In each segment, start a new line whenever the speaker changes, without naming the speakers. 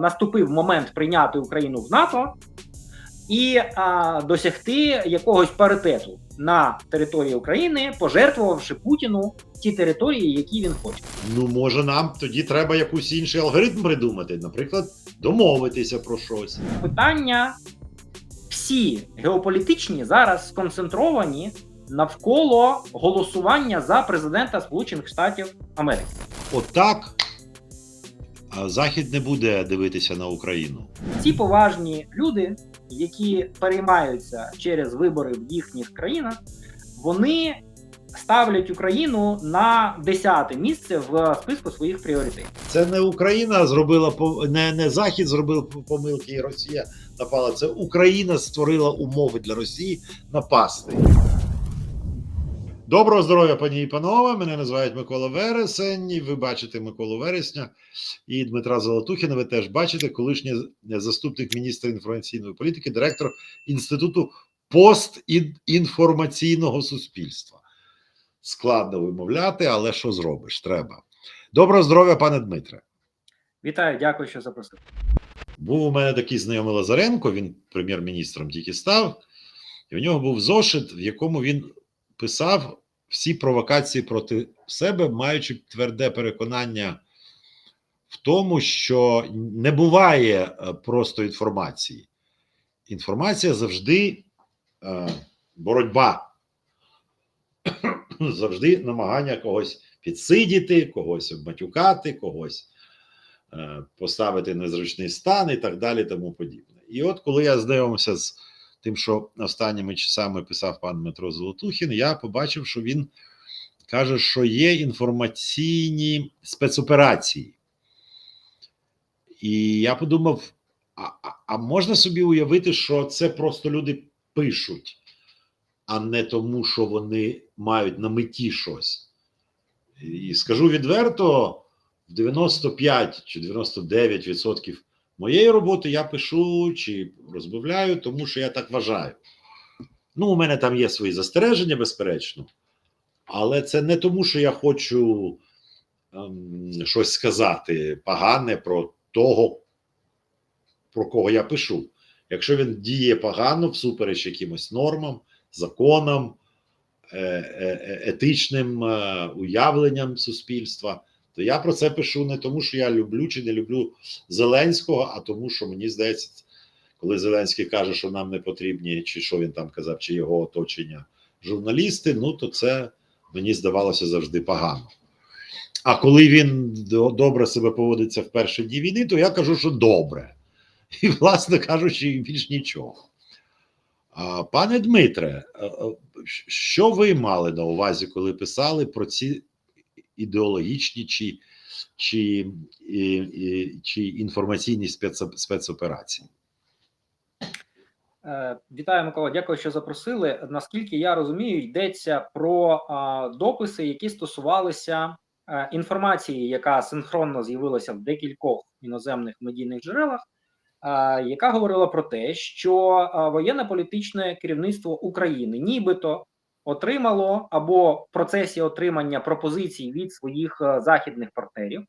наступив момент прийняти Україну в НАТО і а, досягти якогось паритету на території України, пожертвувавши Путіну ті території, які він хоче.
Ну, може, нам тоді треба якийсь інший алгоритм придумати, наприклад, домовитися про щось.
Питання всі геополітичні зараз сконцентровані навколо голосування за президента Сполучених Штатів Америки.
Отак а Захід не буде дивитися на Україну.
Ці поважні люди, які переймаються через вибори в їхніх країнах, вони ставлять Україну на 10 місце в списку своїх пріоритетів.
Це не Україна зробила не, не Захід зробив помилки, і Росія напала. Це Україна створила умови для Росії напасти. Доброго здоров'я, пані і панове. Мене називають Микола Вересень. і Ви бачите Миколу Вересня і Дмитра Золотухіна. Ви теж бачите, колишній заступник міністра інформаційної політики, директор інституту постінформаційного суспільства. Складно вимовляти, але що зробиш? Треба. Доброго здоров'я, пане Дмитре.
Вітаю, дякую, що запросили.
Був у мене такий знайомий Лазаренко, він прем'єр-міністром тільки став, і в нього був зошит, в якому він писав всі провокації проти себе, маючи тверде переконання в тому, що не буває е, просто інформації. Інформація завжди е, боротьба, завжди намагання когось підсидіти, когось обматюкати, когось е, поставити незручний стан і так далі, тому подібне. І от коли я знайомився з тим, що останніми часами писав пан Дмитро Золотухін, я побачив, що він каже, що є інформаційні спецоперації. І я подумав: а, а, можна собі уявити, що це просто люди пишуть, а не тому, що вони мають на меті щось. І скажу відверто: 95 чи 99% моєї роботи я пишу чи розмовляю, тому що я так вважаю. Ну, у мене там є свої застереження, безперечно, але це не тому, що я хочу ем, щось сказати погане про того, про кого я пишу. Якщо він діє погано всупереч якимось нормам, законам, е- е- етичним е, уявленням суспільства, то я про це пишу не тому, що я люблю чи не люблю Зеленського, а тому, що мені здається, коли Зеленський каже, що нам не потрібні, чи що він там казав, чи його оточення журналісти, ну то це мені здавалося завжди погано. А коли він добре себе поводиться в перші дні війни, то я кажу, що добре. І, власне кажучи, більш нічого. Пане Дмитре, а, а, що ви мали на увазі, коли писали про ці ідеологічні чи, чи, чи інформаційні спец- спецоперації?
Е, Вітаю, Микола. Дякую, що запросили. Наскільки я розумію, йдеться про дописи, які стосувалися е, інформації, яка синхронно з'явилася в декількох іноземних медійних джерелах, а, яка говорила про те, що воєнно-політичне керівництво України нібито отримало або в процесі отримання пропозицій від своїх е, західних партнерів.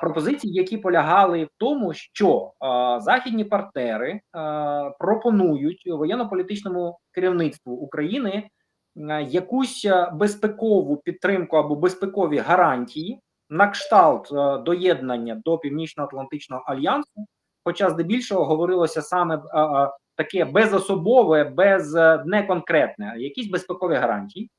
Пропозиції, які полягали в тому, що західні партнери а, пропонують воєнно-політичному керівництву України а, якусь безпекову підтримку або безпекові гарантії на кшталт доєднання до Північно-Атлантичного альянсу. Хоча здебільшого говорилося саме таке безособове, без е, неконкретне, якісь безпекові гарантії.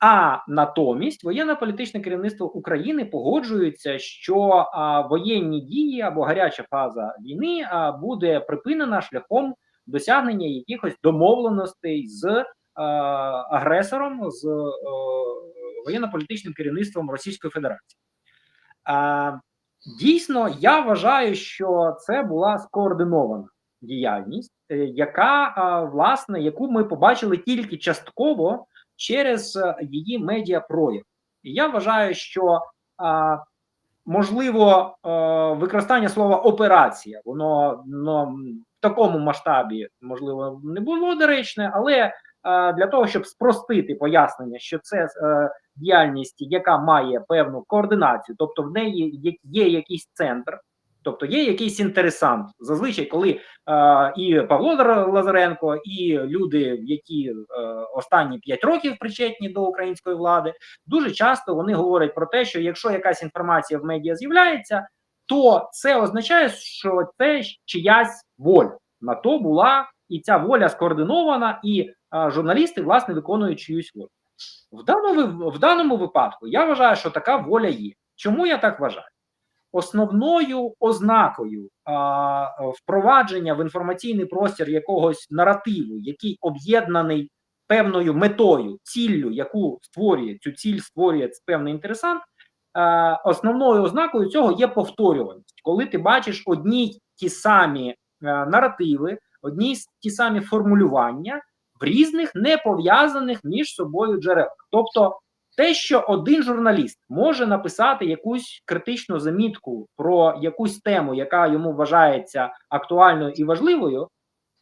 А натомість воєнно-політичне керівництво України погоджується, що а, воєнні дії або гаряча фаза війни а, буде припинена шляхом досягнення якихось домовленостей з а, агресором, з е, воєнно-політичним керівництвом Російської Федерації. А, дійсно, я вважаю, що це була скоординована діяльність, е, яка власне яку ми побачили тільки частково через е, її медіапрояв. І я вважаю, що можливо е, використання слова операція, воно ну, в такому масштабі можливо не було доречне, але для того, щоб спростити пояснення, що це діяльність, яка має певну координацію, тобто в неї є якийсь центр, Тобто є якийсь інтересант. Зазвичай, коли е, і Павло Лазаренко, і люди, які е, останні 5 років причетні до української влади, дуже часто вони говорять про те, що якщо якась інформація в медіа з'являється, то це означає, що це чиясь воля. На то була і ця воля скоординована, і е, журналісти власне виконують чиюсь волю. В даному, в даному випадку я вважаю, що така воля є. Чому я так вважаю? Основною ознакою а, впровадження в інформаційний простір якогось наративу, який об'єднаний певною метою, ціллю, яку створює цю ціль, створює певний інтересант. а, Основною ознакою цього є повторюваність, коли ти бачиш одні ті самі а, наративи, одні ті самі формулювання в різних не пов'язаних між собою джерелах. Тобто те, що один журналіст може написати якусь критичну замітку про якусь тему, яка йому вважається актуальною і важливою,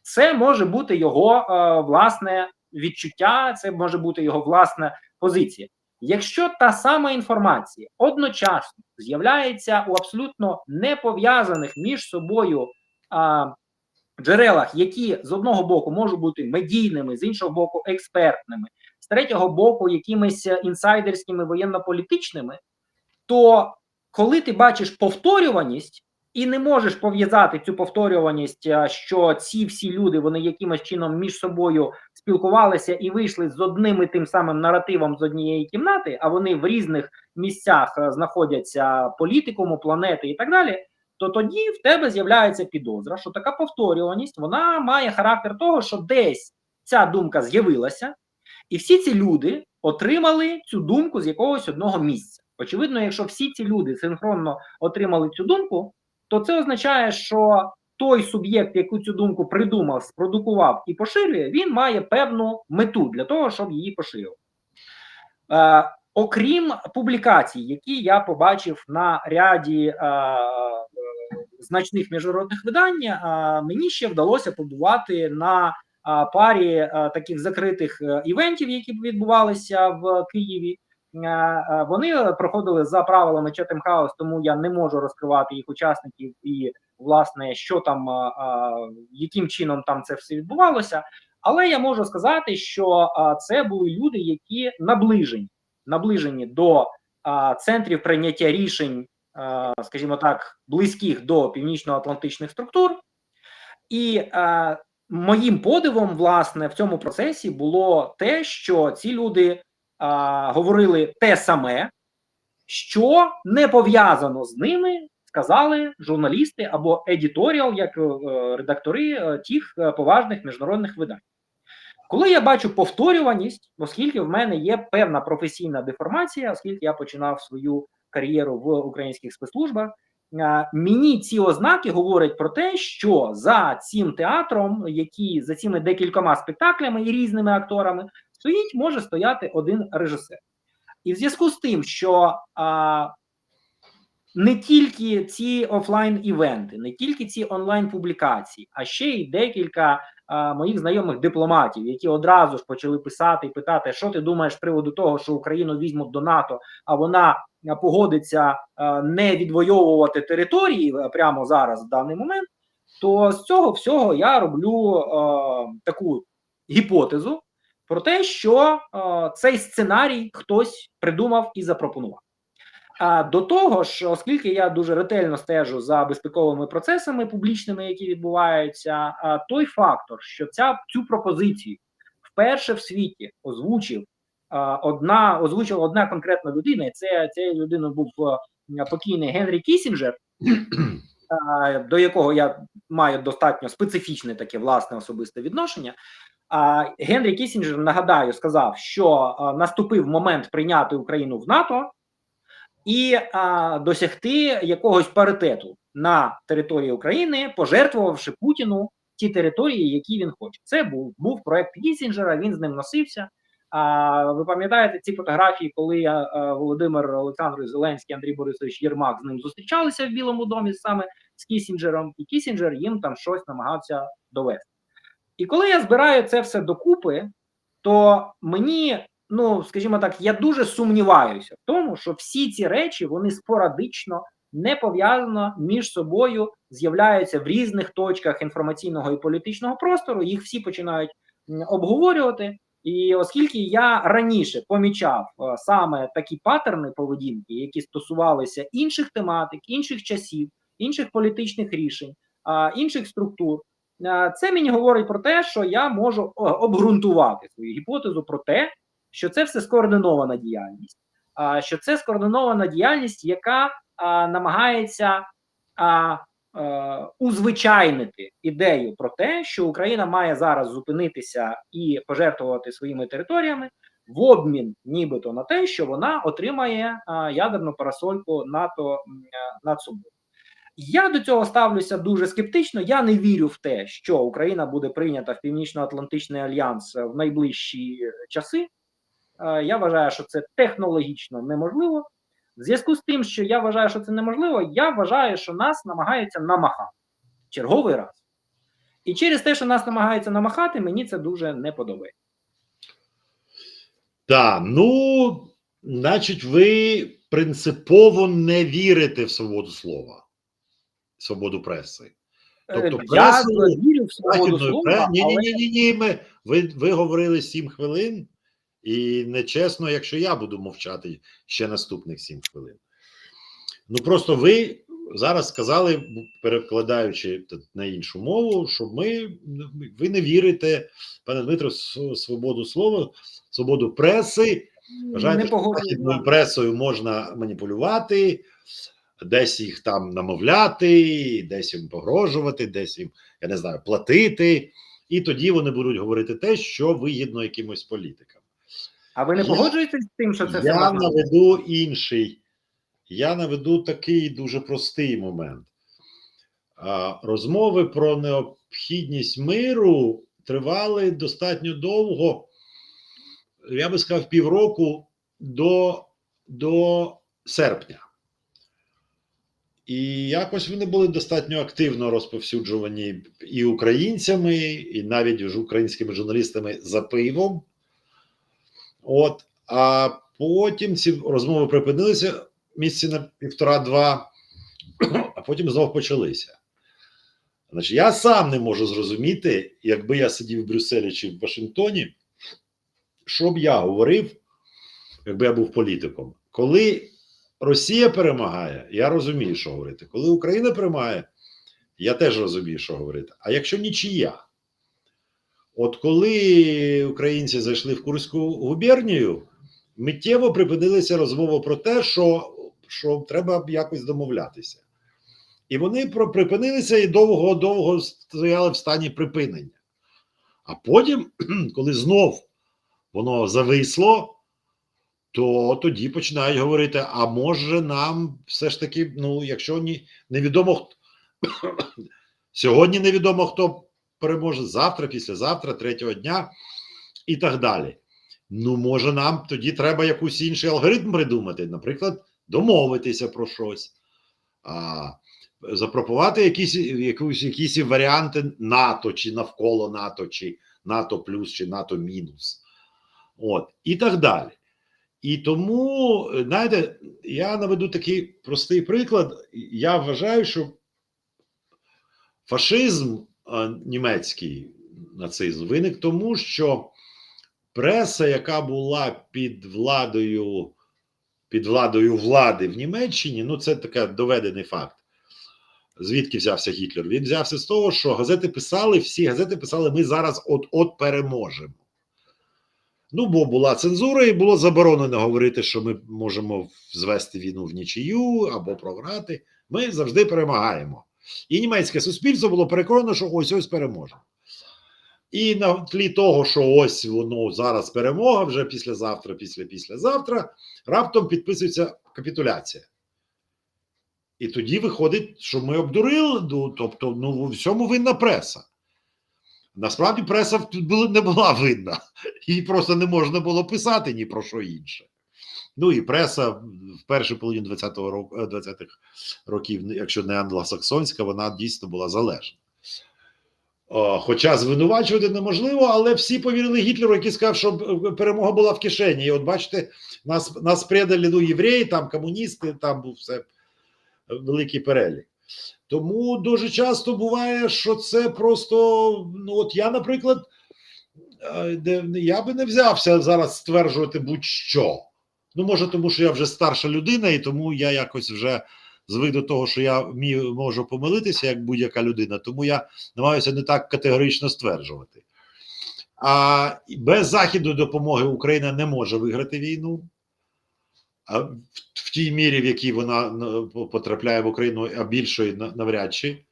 це може бути його е, власне відчуття, це може бути його власна позиція. Якщо та сама інформація одночасно з'являється у абсолютно не пов'язаних між собою а, джерелах, які з одного боку можуть бути медійними, з іншого боку, експертними, з третього боку, якимись е, інсайдерськими воєнно-політичними, то коли ти бачиш повторюваність і не можеш пов'язати цю повторюваність, е, що ці всі люди вони якимось чином між собою спілкувалися і вийшли з одним і тим самим наративом з однієї кімнати, а вони в різних місцях е, знаходяться політикуму, планети і так далі. То тоді в тебе з'являється підозра, що така повторюваність вона має характер того, що десь ця думка з'явилася, і всі ці люди отримали цю думку з якогось одного місця. Очевидно, якщо всі ці люди синхронно отримали цю думку, то це означає, що той суб'єкт, який цю думку придумав, спродукував і поширює, він має певну мету для того, щоб її поширювати. Е, окрім публікацій, які я побачив на ряді е, значних міжнародних видань, е, мені ще вдалося побувати на парі а, таких закритих е, івентів, які відбувалися в Києві. Е, е, Вони проходили за правилами Chatham House, тому я не можу розкривати їх учасників і власне, що там, яким чином там це все відбувалося. Але я можу сказати, що це були люди, які наближені, наближені до центрів прийняття рішень, скажімо так, близьких до північно-атлантичних структур, і а, моїм подивом, власне, в цьому процесі було те, що ці люди а, говорили те саме, що не пов'язано з ними, сказали журналісти або едіторіал, як е, редактори е, тих е, поважних міжнародних видань. Коли я бачу повторюваність, оскільки в мене є певна професійна деформація, оскільки я починав свою кар'єру в українських спецслужбах, мені ці ознаки говорять про те, що за цим театром, який за цими декількома спектаклями і різними акторами, стоїть, може стояти один режисер. І в зв'язку з тим, що а, не тільки ці офлайн-івенти, не тільки ці онлайн-публікації, а ще й декілька а, моїх знайомих дипломатів, які одразу ж почали писати і питати, що ти думаєш з приводу того, що Україну візьмуть до НАТО, а вона погодиться не відвоювати території прямо зараз, в даний момент. То з цього всього я роблю таку гіпотезу про те, що цей сценарій хтось придумав і запропонував. А до того ж, оскільки я дуже ретельно стежу за безпековими процесами публічними, які відбуваються, той фактор, що ця цю пропозицію вперше в світі озвучив одна озвучила одна конкретна людина, і це цією людиною був покійний Генрі Кісінджер, до якого я маю достатньо специфічне таке власне особисте відношення. А Генрі Кісінджер нагадаю сказав, що наступив момент прийняти Україну в НАТО і а, досягти якогось паритету на території України, пожертвувавши Путіну ті території, які він хоче. Це був був проект Кісінджера. Він з ним носився. А ви пам'ятаєте ці фотографії, коли а, а, Володимир Олександрович Зеленський, Андрій Борисович Єрмак з ним зустрічалися в Білому домі саме з Кісінджером, і Кісінджер їм там щось намагався довести. І коли я збираю це все докупи, то мені ну скажімо так, я дуже сумніваюся в тому, що всі ці речі вони спорадично не пов'язано між собою, з'являються в різних точках інформаційного і політичного простору. Їх всі починають обговорювати. І оскільки я раніше помічав е, саме такі паттерни поведінки, які стосувалися інших тематик, інших часів, інших політичних рішень, інших структур, е, це мені говорить про те, що я можу е, обґрунтувати свою гіпотезу про те, що це все скоординована діяльність, що це скоординована діяльність, яка намагається узвичайнити ідею про те, що Україна має зараз зупинитися і пожертвувати своїми територіями в обмін, нібито на те, що вона отримає ядерну парасольку НАТО е, над собою. Я до цього ставлюся дуже скептично. Я не вірю в те, що Україна буде прийнята в Північно-Атлантичний альянс е, в найближчі е, часи. Е, Я вважаю, що це технологічно неможливо. В зв'язку з тим, що я вважаю, що це неможливо, я вважаю, що нас намагаються намахати черговий раз. І через те, що нас намагаються намахати, мені це дуже не подобається.
Так, ну, значить, ви принципово не вірите в свободу слова, свободу преси. Тобто
Е, я
пресу
вірю в свободу слова,
пре... Ні, ні,
але
ні, ні, ні. Ми, ви, ви говорили 7 хвилин, і нечесно, якщо я буду мовчати ще наступних 7 хвилин. Ну просто ви зараз сказали, перекладаючи на іншу мову, що ми ви не вірите, пане Дмитро, свободу слова, свободу преси. Вважаєте, що пресою можна маніпулювати, десь їх там намовляти, десь їм погрожувати, десь їм, я не знаю, платити. І тоді вони будуть говорити те, що вигідно якимось політикам.
А ви не
Я-
погоджуєтесь з тим, що це
Я
можна?
наведу інший. Я наведу такий дуже простий момент. Розмови про необхідність миру тривали достатньо довго, я би сказав, півроку до, до серпня. І якось вони були достатньо активно розповсюджувані і українцями, і навіть українськими журналістами за пивом. От, а потім ці розмови припинилися місяці на півтора-два, а потім знов почалися. Значить, я сам не можу зрозуміти, якби я сидів в Брюсселі чи в Вашингтоні, що б я говорив, якби я був політиком. Коли Росія перемагає, я розумію, що говорити. Коли Україна перемагає, я теж розумію, що говорити. А якщо нічия, от коли українці зайшли в Курську губернію, миттєво припинилися розмови про те, що, що треба якось домовлятися. І вони припинилися і довго-довго стояли в стані припинення. А потім, коли знов воно зависло, то тоді починають говорити: а може нам все ж таки, ну, якщо ні, невідомо хто сьогодні невідомо хто переможе завтра, післязавтра, третього дня і так далі. Ну, може, нам тоді треба якийсь інший алгоритм придумати, наприклад, домовитися про щось, а, запропонувати якісь, якісь, якісь варіанти НАТО, чи навколо НАТО, чи НАТО плюс, чи НАТО мінус. От, і так далі. І тому, знаєте, я наведу такий простий приклад. Я вважаю, що фашизм німецький нацизм виник тому, що преса, яка була під владою, під владою влади в Німеччині, ну це таке доведений факт. Звідки взявся Гітлер? Він взявся з того, що газети писали, всі газети писали: ми зараз от-от переможемо. Ну, бо була цензура, і було заборонено говорити, що ми можемо звести війну в нічию або програти. Ми завжди перемагаємо. І німецьке суспільство було переконано, що ось ось переможемо. І на тлі того, що ось воно зараз перемога, вже післязавтра, після післязавтра, раптом підписується капітуляція. І тоді виходить, що ми обдурили, ну, тобто, ну, у всьому винна преса. Насправді преса не була винна, їй просто не можна було писати ні про що інше. Ну і преса в першій половині 20-го року, 20-х років, якщо не англосаксонська, вона дійсно була залежна. Хоча звинувачувати неможливо, але всі повірили Гітлеру, який сказав, що перемога була в кишені. І от бачите, нас, нас предали ну, євреї, там комуністи, там був все великий перелік. Тому дуже часто буває, що це просто. Ну, от я, наприклад, е, я би не взявся зараз стверджувати будь-що. Ну, може, тому що я вже старша людина, і тому я якось вже звик до того, що я вмію, можу помилитися як будь-яка людина, тому я намагаюся не так категорично стверджувати. А без західної допомоги Україна не може виграти війну. А в, в тій мірі, в якій вона потрапляє в Україну, а більшої на- навряд чи.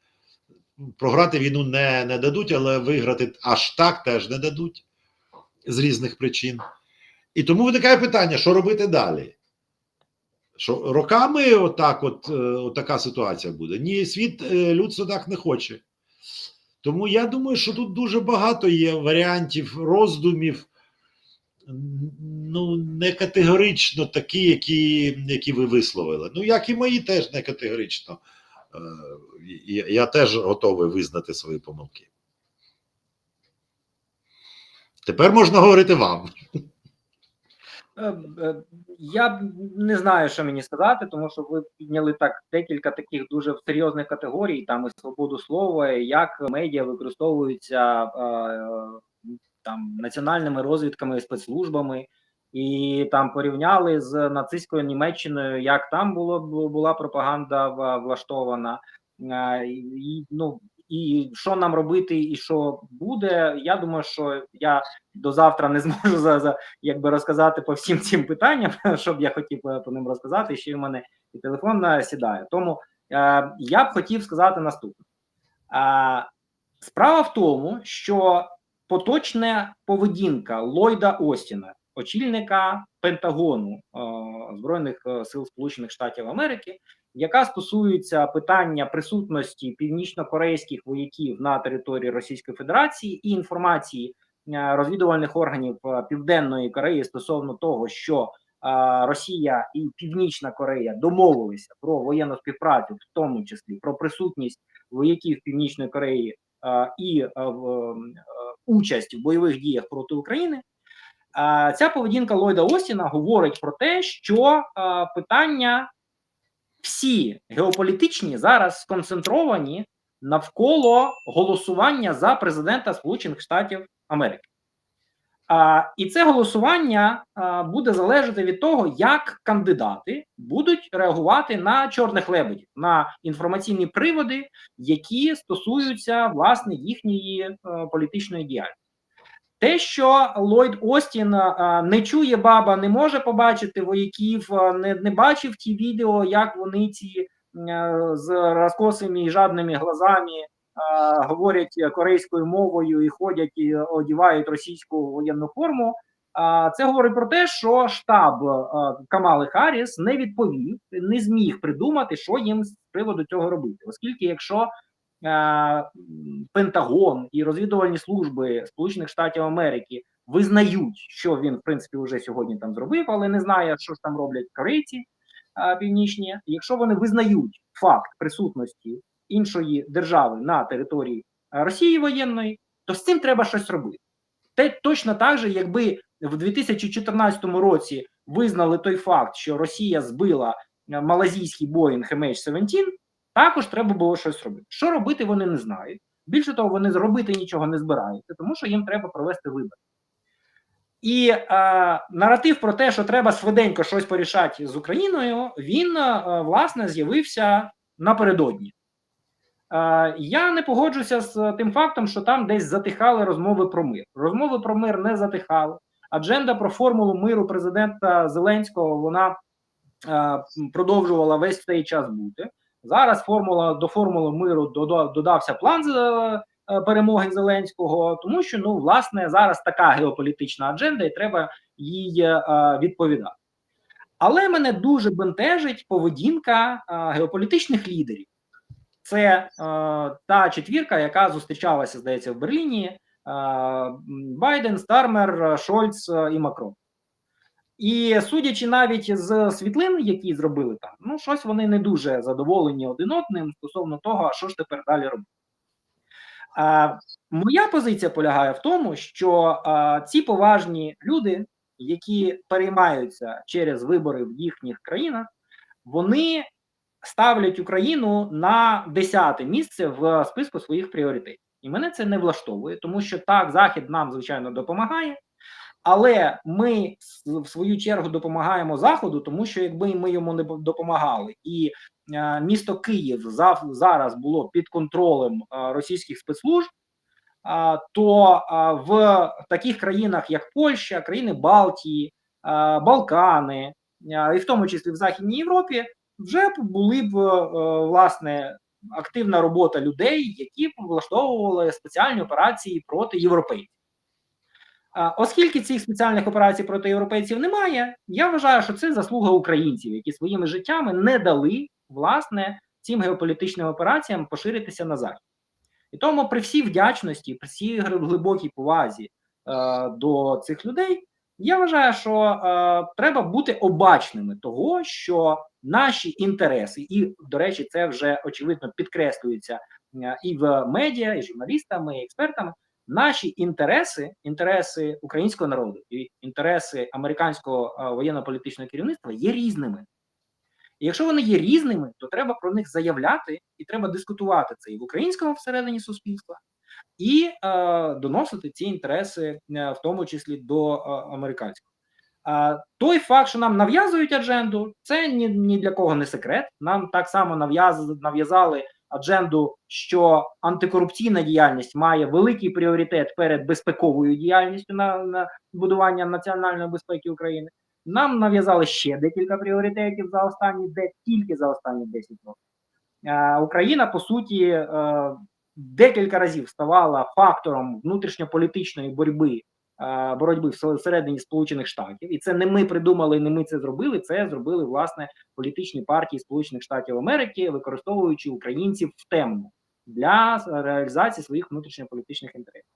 Програти війну не, не дадуть, але виграти аж так теж не дадуть з різних причин. І тому виникає питання, що робити далі? Що роками отак, от, е, от така ситуація буде. Ні, світ е, людство так не хоче. Тому я думаю, що тут дуже багато є варіантів, роздумів, ну, не категорично такі, які, які ви висловили. Ну, як і мої, теж не категорично. Е, Я теж готовий визнати свої помилки. Тепер можна говорити вам.
Е, е, Я не знаю, що мені сказати, тому що ви підняли так декілька таких дуже серйозних категорій, там і свободу слова, як медіа використовуються е, там національними розвідками спецслужбами, і там порівняли з нацистською Німеччиною, як там було була пропаганда влаштована. І, ну, і що нам робити, і що буде. Я думаю, що я до завтра не зможу за, за якби розказати по всім цим питанням, що б я хотів по, ним розказати, ще в мене і телефон е, сідає. Тому е, я б хотів сказати наступне: е, справа в тому, що поточна поведінка Ллойда Остіна, очільника Пентагону е, Збройних е, сил Сполучених Штатів Америки, яка стосується питання присутності північно-корейських вояків на території Російської Федерації і інформації е, розвідувальних органів е, Південної Кореї стосовно того, що е, Росія і Північна Корея домовилися про воєнну співпрацю, в тому числі про присутність вояків Північної Кореї і участь в бойових діях проти України. Ця поведінка Ллойда Остіна говорить про те, що питання всі геополітичні зараз сконцентровані навколо голосування за президента Сполучених Штатів Америки. А, і це голосування а, буде залежати від того, як кандидати будуть реагувати на чорних лебедів, на інформаційні приводи, які стосуються власне їхньої е, політичної діяльності. Те, що Ллойд Остін а, не чує баба, не може побачити вояків, а, не, не бачив ті відео, як вони ці е, з розкосими і жадними глазами говорять корейською мовою і ходять і одівають російську воєнну форму. А, це говорить про те, що штаб Камали Харріс не відповів, не зміг придумати, що їм з приводу цього робити, оскільки якщо е, Пентагон і розвідувальні служби Сполучених Штатів Америки визнають, що він в принципі вже сьогодні там зробив, але не знає, що ж там роблять корейці е, північні. Якщо вони визнають факт присутності іншої держави на території е, Росії воєнної, то з цим треба щось робити. Те точно так же, якби в 2014 році визнали той факт, що Росія збила е, малазійський Боїнг MH17, також треба було щось робити. Що робити, вони не знають. Більше того, вони зробити нічого не збираються, тому що їм треба провести вибори. І е, наратив про те, що треба швиденько щось порішати з Україною, він е, власне з'явився напередодні. Е, я не погоджуся з тим фактом, що там десь затихали розмови про мир. Розмови про мир не затихали. Адженда про формулу миру президента Зеленського вона е, продовжувала весь цей час бути. Зараз формула до формули миру додався план е, е, перемоги Зеленського, тому що ну власне зараз така геополітична адженда, і треба їй е, відповідати. Але мене дуже бентежить поведінка геополітичних лідерів. Це е, та четвірка, яка зустрічалася, здається, в Берліні: е, Байден, Стармер, Шольц і Макрон. І судячи навіть з світлин, які зробили там, ну щось вони не дуже задоволені один одним стосовно того, а що ж тепер далі робити. А, моя позиція полягає в тому, що а, ці поважні люди, які переймаються через вибори в їхніх країнах, вони ставлять Україну на 10 місце в списку своїх пріоритетів. І мене це не влаштовує, тому що так, Захід нам, звичайно, допомагає, але ми в свою чергу допомагаємо Заходу, тому що якби ми йому не допомагали, і е, місто Київ зав- зараз було під контролем е, російських спецслужб, а, то а, в таких країнах, як Польща, країни Балтії, а, Балкани, а, і в тому числі в Західній Європі, вже були б е, власне активна робота людей, які влаштовували спеціальні операції проти європейців. Оскільки цих спеціальних операцій проти європейців немає, я вважаю, що це заслуга українців, які своїми життями не дали власне цим геополітичним операціям поширитися на захід. І тому при всій вдячності, при всій глибокій повазі е, до цих людей, я вважаю, що е, треба бути обачними того, що наші інтереси, і до речі, це вже очевидно підкреслюється е, і в медіа, і журналістами, і експертами. Наші інтереси, інтереси українського народу і інтереси американського воєнно-політичного керівництва є різними. І якщо вони є різними, то треба про них заявляти і треба дискутувати це і в українському всередині суспільства, і е, доносити ці інтереси, е, в тому числі до е, американського. А той факт, що нам нав'язують адженду, це ні, ні для кого не секрет. Нам так само нав'яз, нав'язали адженду, що антикорупційна діяльність має великий пріоритет перед безпековою діяльністю на, на будування національної безпеки України. Нам нав'язали ще декілька пріоритетів за останні де тільки за останні 10 років. Е, Україна по суті е, декілька разів ставала фактором внутрішньополітичної боротьби боротьби всередині Сполучених Штатів, і це не ми придумали, не ми це зробили. Це зробили власне політичні партії Сполучених Штатів Америки, використовуючи українців в тему для реалізації своїх внутрішньополітичних інтересів.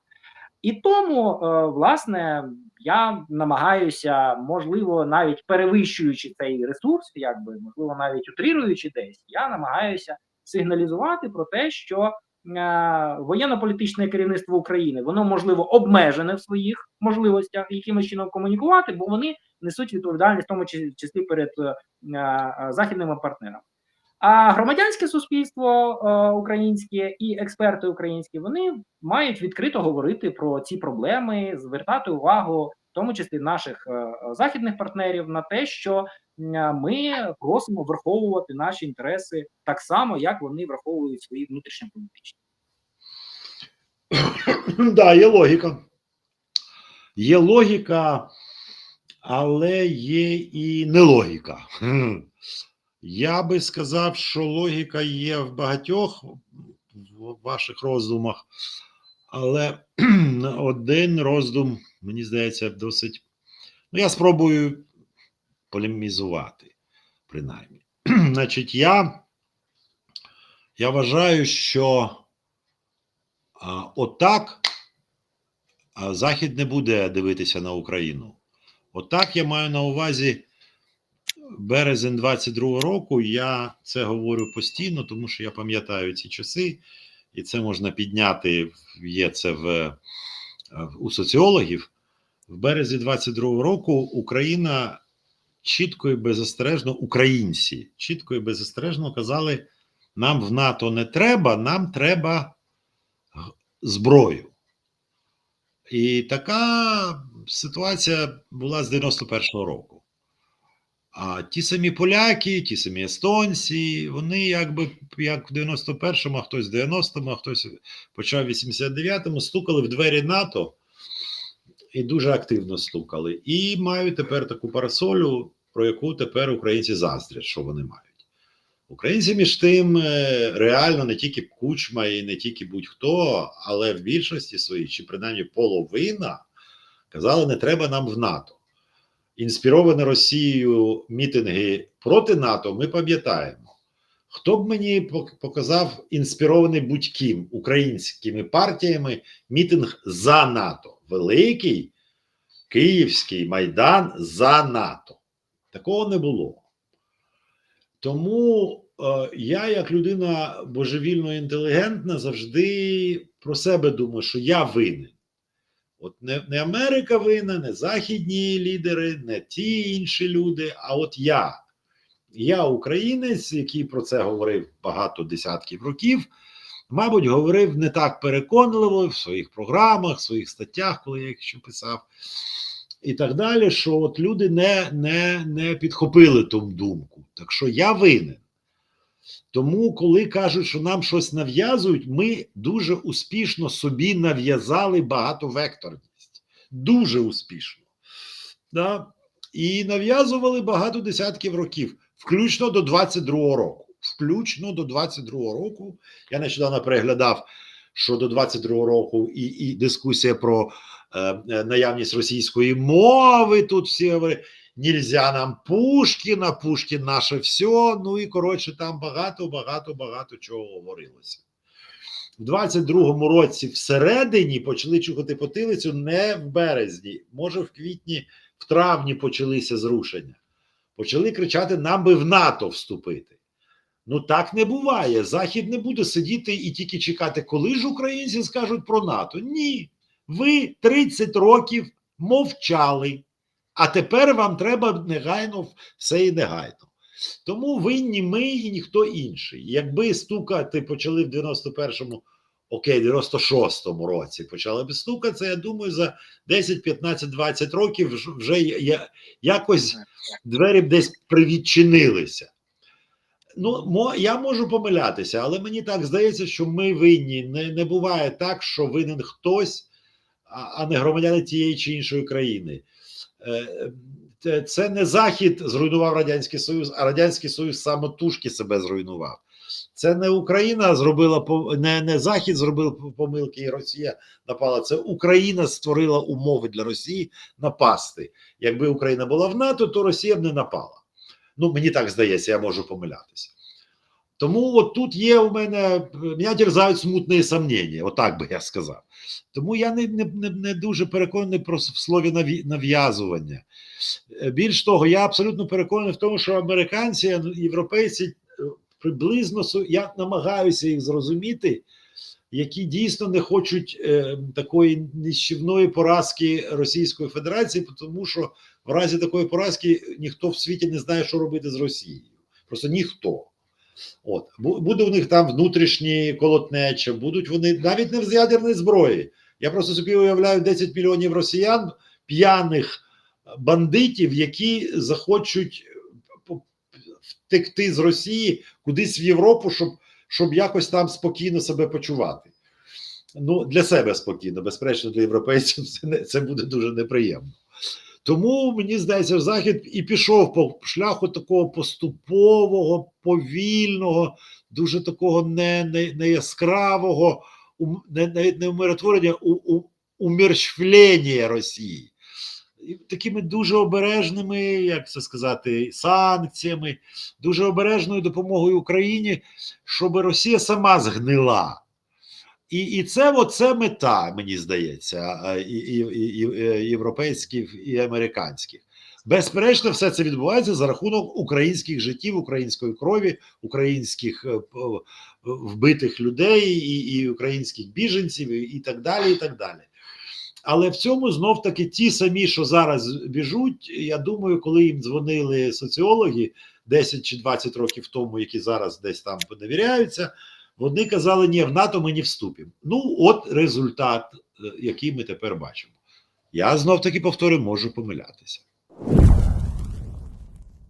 І тому, е, власне, я намагаюся, можливо, навіть перевищуючи цей ресурс, якби можливо, навіть утріруючи десь, я намагаюся сигналізувати про те, що е, воєнно-політичне керівництво України воно можливо обмежене в своїх можливостях якимось чином комунікувати, бо вони несуть відповідальність, в тому числі перед е, е, західними партнерами. А громадянське суспільство е, українське і експерти українські вони мають відкрито говорити про ці проблеми, звертати увагу, в тому числі наших е, західних партнерів, на те, що е, ми просимо враховувати наші інтереси так само, як вони враховують свої внутрішньополітичні.
Да, є логіка. Є логіка, але є і нелогіка. Я би сказав, що логіка є в багатьох в ваших роздумах, але один роздум, мені здається, досить. Ну, я спробую полемізувати, принаймні. Значить, я, я вважаю, що а, отак а, Захід не буде дивитися на Україну. Отак я маю на увазі березень 22 року. Я це говорю постійно, тому що я пам'ятаю ці часи, і це можна підняти. Є це в, у соціологів. В березні 22 року Україна чітко і беззастережно, українці чітко і беззастережно казали: нам в НАТО не треба, нам треба зброю. І така ситуація була з 91-го року. А ті самі поляки, ті самі естонці, вони якби як в 91-му, а хтось в 90-му, а хтось почав в 89-му, стукали в двері НАТО і дуже активно стукали. І мають тепер таку парасолю, про яку тепер українці заздрять, що вони мають. Українці між тим реально не тільки кучма і не тільки будь-хто, але в більшості своїй, чи принаймні половина, казали, не треба нам в НАТО. Інспіровані Росією мітинги проти НАТО, ми пам'ятаємо. Хто б мені показав інспірований будь-ким українськими партіями мітинг за НАТО? Великий Київський майдан за НАТО. Такого не було. Тому е, я, як людина божевільно інтелігентна, завжди про себе думаю, що я винен. От не, не Америка винна, не західні лідери, не ті інші люди, а от я. Я українець, який про це говорив багато десятків років. Мабуть, говорив не так переконливо в своїх програмах, в своїх статтях, коли я їх ще писав, і так далі. Що от люди не, не, не підхопили ту думку. Так що я винен. Тому, коли кажуть, що нам щось нав'язують, ми дуже успішно собі нав'язали багатовекторність. Дуже успішно. Да? І нав'язували багато десятків років, включно до 22-го року. Включно до 22-го року. Я нещодавно переглядав, що до 22-го року і, і дискусія про е, е, наявність російської мови. Тут всі говорять, нельзя нам Пушкіна, Пушкін наше все. Ну і коротше, там багато, багато, багато чого говорилося. В 22-му році всередині почали чухати потилицю не в березні, може в квітні, в травні почалися зрушення. Почали кричати: нам би в НАТО вступити. Ну так не буває. Захід не буде сидіти і тільки чекати, коли ж українці скажуть про НАТО. Ні. Ви 30 років мовчали, а тепер вам треба негайно все і негайно. Тому винні ми і ніхто інший. Якби стукати почали в 91-му, окей, 96-му році почали б стукатися, я думаю, за 10, 15, 20 років вже я, якось двері б десь привідчинилися. Ну, я можу помилятися, але мені так здається, що ми винні. Не, не буває так, що винен хтось, а, а не громадяни тієї чи іншої країни. Е, це- не Захід зруйнував Радянський Союз, а Радянський Союз самотужки себе зруйнував. Це не Україна зробила не, не Захід зробив помилки, і Росія напала. Це Україна створила умови для Росії напасти. Якби Україна була в НАТО, то Росія б не напала. Ну, мені так здається, я можу помилятися. Тому от тут є у мене, мене дерзають смутні сомнення, отак би я сказав. Тому я не, не, не, дуже переконаний про в слові нав'язування. Е, Більш того, я абсолютно переконаний в тому, що американці, європейці е, приблизно я намагаюся їх зрозуміти, які дійсно не хочуть е, такої нищівної поразки Російської Федерації, тому що в разі такої поразки ніхто в світі не знає, що робити з Росією. Просто ніхто. От буде у них там внутрішні колотнеча, будуть вони навіть не з ядерної зброї. Я просто собі уявляю 10 мільйонів росіян, п'яних бандитів, які захочуть втекти з Росії кудись в Європу, щоб, щоб якось там спокійно себе почувати. Ну, для себе спокійно, безперечно, для європейців це, не, це буде дуже неприємно. Тому мені здається, Захід і пішов по шляху такого поступового, повільного, дуже такого не, не, не яскравого, не, не, не умиротворення, у, у, умерщвлення Росії. І такими дуже обережними, як це сказати, санкціями, дуже обережною допомогою Україні, щоб Росія сама згнила. І, і це оце мета, мені здається, і, і, і, і е, європейських і американських. Безперечно, все це відбувається за рахунок українських життів, української крові, українських е, вбитих людей і, і українських біженців, і, і так далі. і так далі. Але в цьому знов таки ті самі, що зараз біжуть. Я думаю, коли їм дзвонили соціологи 10 чи 20 років тому, які зараз десь там поневіряються, вони казали, ні, в НАТО ми не вступимо. Ну, от результат, е, який ми тепер бачимо. Я знов таки повторю, можу помилятися.